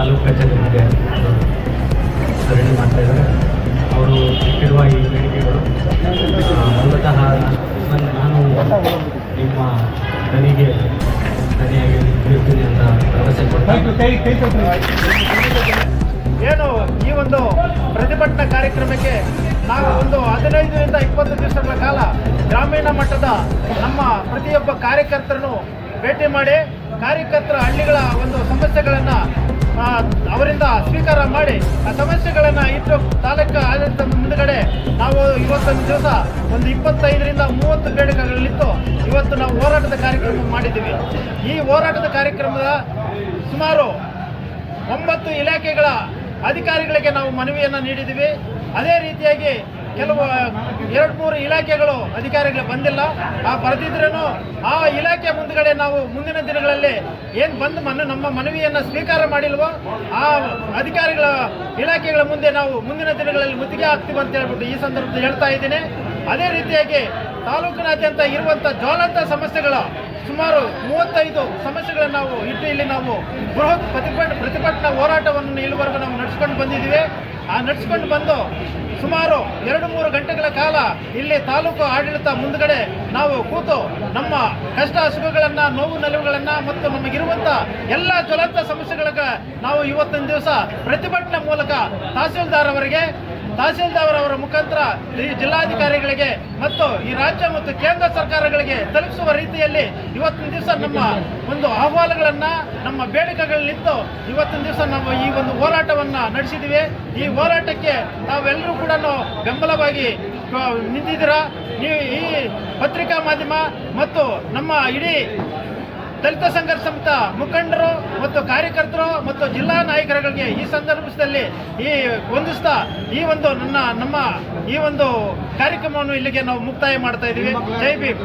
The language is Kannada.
ತಾಲೂಕು ಕಚೇರಿ ಮುಂದೆ ಧರಣಿ ಮಾಡ್ತಾ ಇದ್ದಾರೆ. ಅವರು ಇಟ್ಟಿರುವ ಈ ಬೇಡಿಕೆಗಳು ಮೂಲತಃ ನಾನು ನಿಮ್ಮ ದನಿಗೆ ದನಿಯಾಗಿ ನಿಂತಿರ್ತೀನಿ ಅಂತ ಭರವಸೆ ಏನು ಈ ಒಂದು ಪ್ರತಿಭಟನಾ ಕಾರ್ಯಕ್ರಮಕ್ಕೆ ನಾವು ಒಂದು ಹದಿನೈದರಿಂದ ಇಪ್ಪತ್ತು ದಿವಸಗಳ ಕಾಲ ಗ್ರಾಮೀಣ ಮಟ್ಟದ ನಮ್ಮ ಪ್ರತಿಯೊಬ್ಬ ಕಾರ್ಯಕರ್ತರನ್ನು ಭೇಟಿ ಮಾಡಿ ಕಾರ್ಯಕರ್ತರ ಹಳ್ಳಿಗಳ ಒಂದು ಸಮಸ್ಯೆಗಳನ್ನು ಅವರಿಂದ ಸ್ವೀಕಾರ ಮಾಡಿ ಆ ಸಮಸ್ಯೆಗಳನ್ನು ಇಟ್ಟು ತಾಲೂಕು ಆಡಳಿತ ಮುಂದುಗಡೆ ನಾವು ಇವತ್ತೊಂದು ದಿವಸ ಒಂದು ಇಪ್ಪತ್ತೈದರಿಂದ ಮೂವತ್ತು ಬೇಡಿಕೆಗಳಿತ್ತು. ಇವತ್ತು ನಾವು ಹೋರಾಟದ ಕಾರ್ಯಕ್ರಮ ಮಾಡಿದ್ದೀವಿ. ಈ ಹೋರಾಟದ ಕಾರ್ಯಕ್ರಮದ ಸುಮಾರು ಒಂಬತ್ತು ಇಲಾಖೆಗಳ ಅಧಿಕಾರಿಗಳಿಗೆ ನಾವು ಮನವಿಯನ್ನು ನೀಡಿದ್ದೀವಿ. ಅದೇ ರೀತಿಯಾಗಿ ಕೆಲವು ಎರಡು ಮೂರು ಇಲಾಖೆಗಳು ಅಧಿಕಾರಿಗಳು ಬಂದಿಲ್ಲ. ಆ ಬರೆದಿದ್ರೂ ಆ ಇಲಾಖೆ ಮುಂದುಗಡೆ ನಾವು ಮುಂದಿನ ದಿನಗಳಲ್ಲಿ ಏನು ಬಂದು ಮನ, ನಮ್ಮ ಮನವಿಯನ್ನು ಸ್ವೀಕಾರ ಮಾಡಿಲ್ವೋ, ಆ ಅಧಿಕಾರಿಗಳ ಇಲಾಖೆಗಳ ಮುಂದೆ ನಾವು ಮುಂದಿನ ದಿನಗಳಲ್ಲಿ ಮುತ್ತಿಗೆ ಹಾಕ್ತೀವಿ ಅಂತ ಹೇಳ್ಬಿಟ್ಟು ಈ ಸಂದರ್ಭದಲ್ಲಿ ಹೇಳ್ತಾ ಇದ್ದೀನಿ. ಅದೇ ರೀತಿಯಾಗಿ ತಾಲೂಕಿನಾದ್ಯಂತ ಇರುವಂಥ ಜ್ವಾಲಂತ ಸಮಸ್ಯೆಗಳ ಸುಮಾರು ಮೂವತ್ತೈದು ಸಮಸ್ಯೆಗಳನ್ನು ನಾವು ಇಟ್ಟು ಇಲ್ಲಿ ನಾವು ಬೃಹತ್ ಪ್ರತಿಭಟ ಪ್ರತಿಭಟನಾ ಹೋರಾಟವನ್ನು ಇಲ್ಲಿವರೆಗೂ ನಾವು ನಡೆಸ್ಕೊಂಡು ಬಂದಿದ್ದೀವಿ. ಆ ನಡೆಸ್ಕೊಂಡು ಬಂದು ಸುಮಾರು ಎರಡು ಮೂರು ಗಂಟೆಗಳ ಕಾಲ ಇಲ್ಲಿ ತಾಲೂಕು ಆಡಳಿತ ಮುಂದಗಡೆ ನಾವು ಕೂತು ನಮ್ಮ ಕಷ್ಟ ಸುಖಗಳನ್ನು, ನೋವು ನಲಿವುಗಳನ್ನು ಮತ್ತು ನಮಗಿರುವಂಥ ಎಲ್ಲ ಜ್ವಲಂತ ಸಮಸ್ಯೆಗಳಿಗೆ ನಾವು ಇವತ್ತಿನ ದಿವಸ ಪ್ರತಿಭಟನೆ ಮೂಲಕ ತಹಸೀಲ್ದಾರ್ ಅವರಿಗೆ ತಹಸೀಲ್ದಾರ್ ಅವರ ಮುಖಾಂತರ ಈ ಜಿಲ್ಲಾಧಿಕಾರಿಗಳಿಗೆ ಮತ್ತು ಈ ರಾಜ್ಯ ಮತ್ತು ಕೇಂದ್ರ ಸರ್ಕಾರಗಳಿಗೆ ತಲುಪಿಸುವ ರೀತಿಯಲ್ಲಿ ಇವತ್ತಿನ ದಿವಸ ನಮ್ಮ ಒಂದು ಅಹವಾಲುಗಳನ್ನು ನಮ್ಮ ಬೇಡಿಕೆಗಳನ್ನಿತ್ತು ಇವತ್ತಿನ ದಿವಸ ನಾವು ಈ ಒಂದು ಹೋರಾಟವನ್ನು ನಡೆಸಿದ್ದೀವಿ ಈ ಹೋರಾಟಕ್ಕೆ ನಾವೆಲ್ಲರೂ ಕೂಡ ಬೆಂಬಲವಾಗಿ ನಿಂತಿದ್ದೀರಾ? ನೀವು ಈ ಪತ್ರಿಕಾ ಮಾಧ್ಯಮ ಮತ್ತು ನಮ್ಮ ಇಡೀ ದಲಿತ ಸಂಘರ್ಷ ಸಮಿತ ಮುಖಂಡರು ಮತ್ತು ಕಾರ್ಯಕರ್ತರು ಮತ್ತು ಜಿಲ್ಲಾ ನಾಯಕರುಗಳಿಗೆ ಈ ಸಂದರ್ಭದಲ್ಲಿ ಈ ಹೊಂದಿಸ್ತಾ ಈ ಒಂದು ನನ್ನ, ನಮ್ಮ ಈ ಒಂದು ಕಾರ್ಯಕ್ರಮವನ್ನು ಇಲ್ಲಿಗೆ ನಾವು ಮುಕ್ತಾಯ ಮಾಡ್ತಾ ಇದ್ದೀವಿ. ಜೈ ಭೀಮ್.